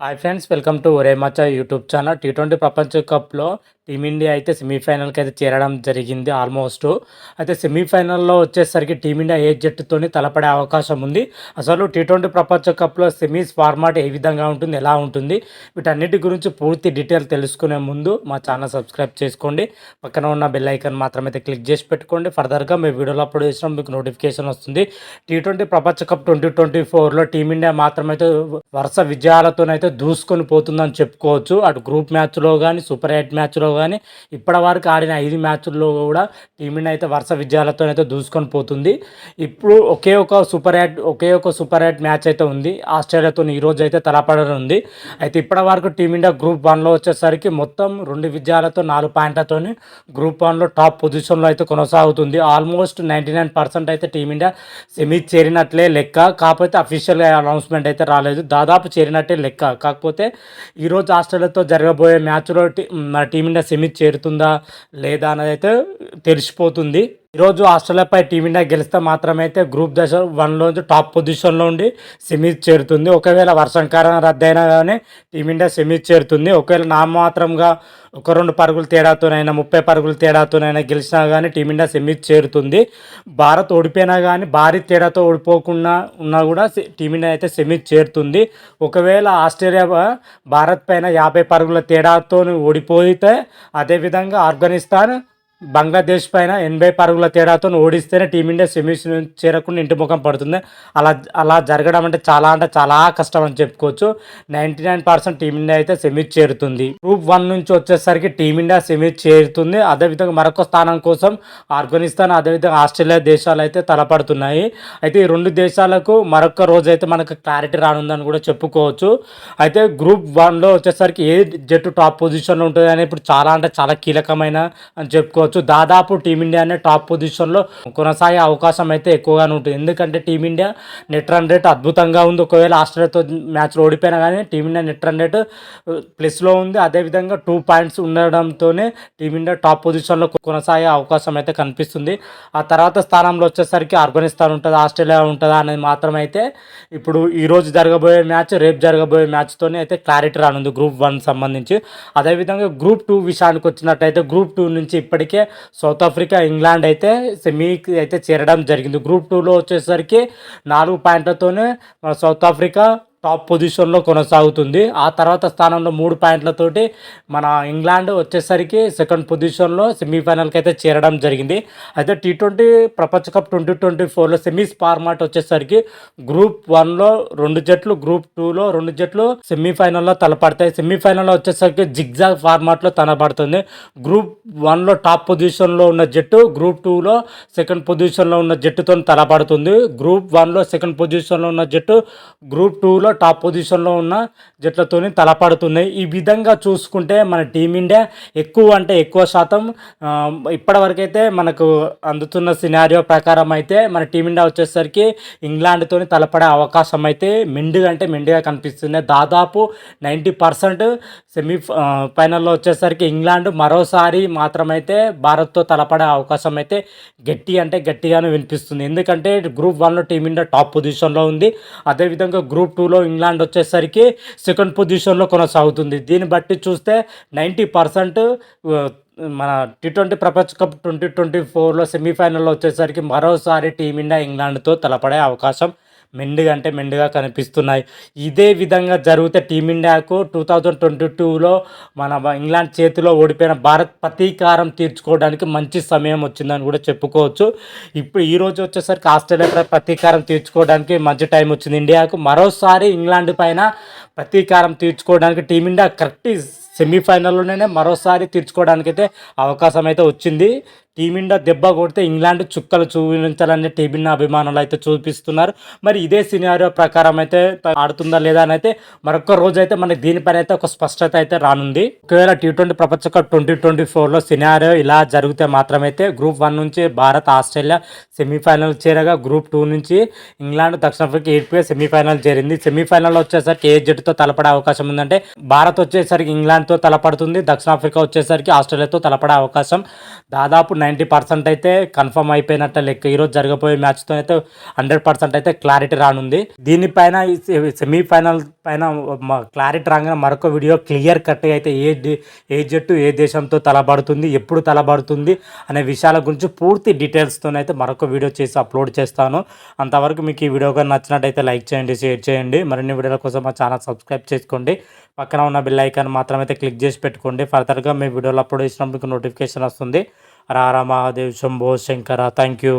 Hi friends welcome to ఒరే మచ్చ YouTube channel tea twenty ప్రపంచ కప్లో టీమిండియా అయితే సెమీఫైనల్కి అయితే చేరడం జరిగింది ఆల్మోస్ట్. అయితే సెమీఫైనల్లో వచ్చేసరికి టీమిండియా ఏ జట్టుతోని తలపడే అవకాశం ఉంది. అసలు టీ ట్వంటీ ప్రపంచ కప్లో సెమీస్ ఫార్మాట్ ఏ విధంగా ఉంటుంది ఎలా ఉంటుంది? వీటన్నిటి గురించి పూర్తి డీటెయిల్ తెలుసుకునే ముందు మా ఛానల్ సబ్స్క్రైబ్ చేసుకోండి. పక్కన ఉన్న బెల్ ఐకాన్ మాత్రమైతే క్లిక్ చేసి పెట్టుకోండి. ఫర్దర్గా మీ వీడియోలో అప్లోడ్ చేసిన మీకు నోటిఫికేషన్ వస్తుంది. టీ ట్వంటీ ప్రపంచ కప్ ట్వంటీ ట్వంటీ ఫోర్లో టీమిండియా మాత్రమైతే వరుస విజయాలతోనైతే దూసుకొని పోతుందని చెప్పుకోవచ్చు. అటు గ్రూప్ మ్యాచ్లో కానీ సూపర్ ఎయిట్ మ్యాచ్లో కానీ ఇప్పటి వరకు ఆడిన ఐదు మ్యాచ్ల్లో కూడా టీమిండియా అయితే వరుస విజయాలతో అయితే దూసుకొని పోతుంది. ఇప్పుడు ఒకే ఒక సూపర్ ఎయిట్ ఒకే ఒక సూపర్ ఎయిట్ మ్యాచ్ అయితే ఉంది. ఆస్ట్రేలియాతో ఈరోజు అయితే తలపడనుంది అయితే ఇప్పటి వరకు టీమిండియా గ్రూప్ వన్లో వచ్చేసరికి మొత్తం రెండు విజయాలతో నాలుగు పాయింట్లతో గ్రూప్ వన్లో టాప్ పొజిషన్లో అయితే కొనసాగుతుంది. ఆల్మోస్ట్ నైంటీ నైన్ పర్సెంట్ అయితే టీమిండియా సెమీ చేరినట్లే లెక్క. కాకపోతే అఫీషియల్గా అనౌన్స్మెంట్ అయితే రాలేదు. దాదాపు చేరినట్టే లెక్క. కాకపోతే ఈరోజు ఆస్ట్రేలియాతో జరగబోయే మ్యాచ్లో మన టీమిండియా సెమీ చేరుతుందా లేదా అనేది అయితే తెలిసిపోతుంది. ఈరోజు ఆస్ట్రేలియాపై టీమిండియా గెలిస్తే మాత్రమైతే గ్రూప్ దశ వన్లో టాప్ పొజిషన్లో ఉండి సెమీస్ చేరుతుంది. ఒకవేళ వర్షం కారణం రద్దయినా కానీ టీమిండియా సెమీస్ చేరుతుంది. ఒకవేళ నామాత్రంగా ఒక రెండు పరుగుల తేడాతోనైనా ముప్పై పరుగుల తేడాతోనైనా గెలిచినా కానీ టీమిండియా సెమీస్ చేరుతుంది. భారత్ ఓడిపోయినా కానీ భారీ తేడాతో ఓడిపోకుండా ఉన్నా కూడా టీమిండియా అయితే సెమీస్ చేరుతుంది. ఒకవేళ ఆస్ట్రేలియా భారత్ పైన యాభై పరుగుల తేడాతో ఓడిపోతే అదేవిధంగా ఆఫ్ఘనిస్తాన్ బంగ్లాదేశ్ పైన ఎనభై పరుగుల తేడాతో ఓడిస్తేనే టీమిండియా సెమీస్ చేరకుండా ఇంటి ముఖం పడుతుంది. అలా అలా జరగడం అంటే చాలా అంటే చాలా కష్టం అని చెప్పుకోవచ్చు. Ninety nine percent team India అయితే సెమీస్ చేరుతుంది. గ్రూప్ వన్ నుంచి వచ్చేసరికి టీమిండియా సెమీస్ చేరుతుంది. అదేవిధంగా మరొక స్థానం కోసం ఆఫ్ఘనిస్తాన్ అదేవిధంగా ఆస్ట్రేలియా దేశాలు అయితే తలపడుతున్నాయి. అయితే ఈ రెండు దేశాలకు మరొక రోజు అయితే మనకు క్లారిటీ రానుందని కూడా చెప్పుకోవచ్చు. అయితే గ్రూప్ వన్లో వచ్చేసరికి ఏ జట్టు టాప్ పొజిషన్లో ఉంటుంది అని ఇప్పుడు చాలా అంటే చాలా కీలకమైన అని చెప్పుకోవచ్చు. దాదాపు టీమిండియానే టాప్ పొజిషన్లో కొనసాగే అవకాశం అయితే ఎక్కువగానే ఉంటుంది. ఎందుకంటే టీమిండియా నెట్ రన్ రేట్ అద్భుతంగా ఉంది. ఒకవేళ ఆస్ట్రేలియాతో మ్యాచ్లో ఓడిపోయినా కానీ టీమిండియా నెట్ రన్ రేట్ ప్లస్లో ఉంది. అదేవిధంగా టూ పాయింట్స్ ఉండడంతోనే టీమిండియా టాప్ పొజిషన్లో కొనసాగే అవకాశం అయితే కనిపిస్తుంది. ఆ తర్వాత స్థానంలో వచ్చేసరికి ఆఫ్ఘనిస్తాన్ ఉంటుంది ఆస్ట్రేలియా ఉంటుందా అనేది మాత్రం అయితే ఇప్పుడు ఈ రోజు జరగబోయే మ్యాచ్ రేపు జరగబోయే మ్యాచ్తోనే అయితే క్లారిటీ రానుంది. గ్రూప్ వన్ సంబంధించి. అదేవిధంగా గ్రూప్ టూ విషయానికి వచ్చినట్టయితే గ్రూప్ టూ నుంచి ఇప్పటికే సౌత్ ఆఫ్రికా ఇంగ్లాండ్ అయితే సెమీకి అయితే చేరడం జరిగింది. గ్రూప్ టూలో వచ్చేసరికి నాలుగు పాయింట్లతోనే మన సౌత్ ఆఫ్రికా టాప్ పొజిషన్లో కొనసాగుతుంది. ఆ తర్వాత స్థానంలో మూడు పాయింట్లతోటి మన ఇంగ్లాండ్ వచ్చేసరికి సెకండ్ పొజిషన్లో సెమీఫైనల్కి అయితే చేరడం జరిగింది. అయితే టీ ట్వంటీ ప్రపంచ కప్ ట్వంటీ ట్వంటీ ఫోర్లో సెమీస్ ఫార్మాట్ వచ్చేసరికి గ్రూప్ వన్లో రెండు జట్లు గ్రూప్ టూలో రెండు జట్లు సెమీఫైనల్లో తలపడతాయి. సెమీఫైనల్లో వచ్చేసరికి జిగ్జాగ్ ఫార్మాట్లో తలపడుతుంది గ్రూప్ వన్లో టాప్ పొజిషన్లో ఉన్న జట్టు గ్రూప్ టూలో సెకండ్ పొజిషన్లో ఉన్న జట్టుతో తలపడుతుంది. గ్రూప్ వన్లో సెకండ్ పొజిషన్లో ఉన్న జట్టు గ్రూప్ టూలో టాప్ పొజిషన్లో ఉన్న జట్లతోని తలపడుతున్నాయి. ఈ విధంగా చూసుకుంటే మన టీమిండియా ఎక్కువ అంటే ఎక్కువ శాతం ఇప్పటివరకైతే మనకు అందుతున్న సినారియో ప్రకారం అయితే మన టీమిండియా వచ్చేసరికి ఇంగ్లాండ్తో తలపడే అవకాశం అయితే మెండుగా అంటే మెండుగా కనిపిస్తుంది. దాదాపు నైంటీ పర్సెంట్ సెమీ ఫైనల్లో వచ్చేసరికి ఇంగ్లాండ్ మరోసారి మాత్రమైతే భారత్తో తలపడే అవకాశం అయితే గట్టి అంటే గట్టిగానే వినిపిస్తుంది. ఎందుకంటే గ్రూప్ వన్లో టీమిండియా టాప్ పొజిషన్లో ఉంది. అదేవిధంగా గ్రూప్ టూలో ఇంగ్లాండ్ వచ్చేసరికి సెకండ్ పొజిషన్లో కొనసాగుతుంది. దీన్ని బట్టి చూస్తే నైంటీ పర్సెంట్ మన టీ ట్వంటీ ప్రపంచ కప్ ట్వంటీ ట్వంటీ ఫోర్లో సెమీఫైనల్లో వచ్చేసరికి మరోసారి టీమిండియా ఇంగ్లాండ్తో తలపడే అవకాశం మెండుగా అంటే మెండుగా కనిపిస్తున్నాయి. ఇదే విధంగా జరిగితే టీమిండియాకు టూ థౌజండ్ ట్వంటీ టూలో మన ఇంగ్లాండ్ చేతిలో ఓడిపోయిన భారత్ ప్రతీకారం తీర్చుకోవడానికి మంచి సమయం వచ్చిందని కూడా చెప్పుకోవచ్చు. ఇప్పుడు ఈరోజు వచ్చేసరికి ఆస్ట్రేలియా ప్రతీకారం తీర్చుకోవడానికి మంచి టైం వచ్చింది. ఇండియాకు మరోసారి ఇంగ్లాండ్ పైన ప్రతీకారం తీర్చుకోవడానికి టీమిండియా కరెక్ట్ సెమీఫైనల్లోనే మరోసారి తీర్చుకోవడానికి అయితే అవకాశం అయితే వచ్చింది. టీమిండియా దెబ్బ కొడితే ఇంగ్లాండ్ చుక్కలు చూపించాలని టీమిండియా అభిమానులు అయితే చూపిస్తున్నారు. మరి ఇదే సినారియో ప్రకారం అయితే ఆడుతుందా లేదా అని అయితే మరొక రోజు అయితే మనకి దీనిపైన అయితే ఒక స్పష్టత అయితే రానుంది. ఒకవేళ టీ ట్వంటీ ప్రపంచ కప్ ట్వంటీ ట్వంటీ ఫోర్లో సినారియో ఇలా జరిగితే మాత్రమైతే గ్రూప్ వన్ నుంచి భారత్ ఆస్ట్రేలియా సెమీఫైనల్ చేరగా గ్రూప్ టూ నుంచి ఇంగ్లాండ్ దక్షిణాఫ్రికా ఏర్పే సెమీఫైనల్ చేరింది. సెమీఫైనల్లో వచ్చేసరికి ఏ జట్టుతో తలపడే అవకాశం ఉందంటే భారత్ వచ్చేసరికి ఇంగ్లాండ్తో తలపడుతుంది దక్షిణాఫ్రికా వచ్చేసరికి ఆస్ట్రేలియాతో తలపడే అవకాశం దాదాపు నైంటీ పర్సెంట్ అయితే కన్ఫర్మ్ అయిపోయినట్ట లెక్క. ఈరోజు జరగబోయే మ్యాచ్తో అయితే హండ్రెడ్ పర్సెంట్ అయితే క్లారిటీ రానుంది. దీనిపైన సెమీఫైనల్ పైన క్లారిటీ రాగానే మరొక వీడియో క్లియర్ కట్గా అయితే ఏ ఏ జట్టు ఏ దేశంతో తలబడుతుంది ఎప్పుడు తలబడుతుంది అనే విషయాల గురించి పూర్తి డీటెయిల్స్తో అయితే మరొక వీడియో చేసి అప్లోడ్ చేస్తాను. అంతవరకు మీకు ఈ వీడియో కానీ నచ్చినట్టయితే లైక్ చేయండి షేర్ చేయండి. మరిన్ని వీడియోల కోసం మా ఛానల్ సబ్స్క్రైబ్ చేసుకోండి. పక్కన ఉన్న బిల్ ఐకాన్ మాత్రం అయితే క్లిక్ చేసి పెట్టుకోండి. ఫర్దర్గా మీ వీడియోలు అప్లోడ్ చేసినప్పుడు మీకు నోటిఫికేషన్ వస్తుంది. రారా మహాదేవ్ శంభో శంకర థ్యాంక్ యూ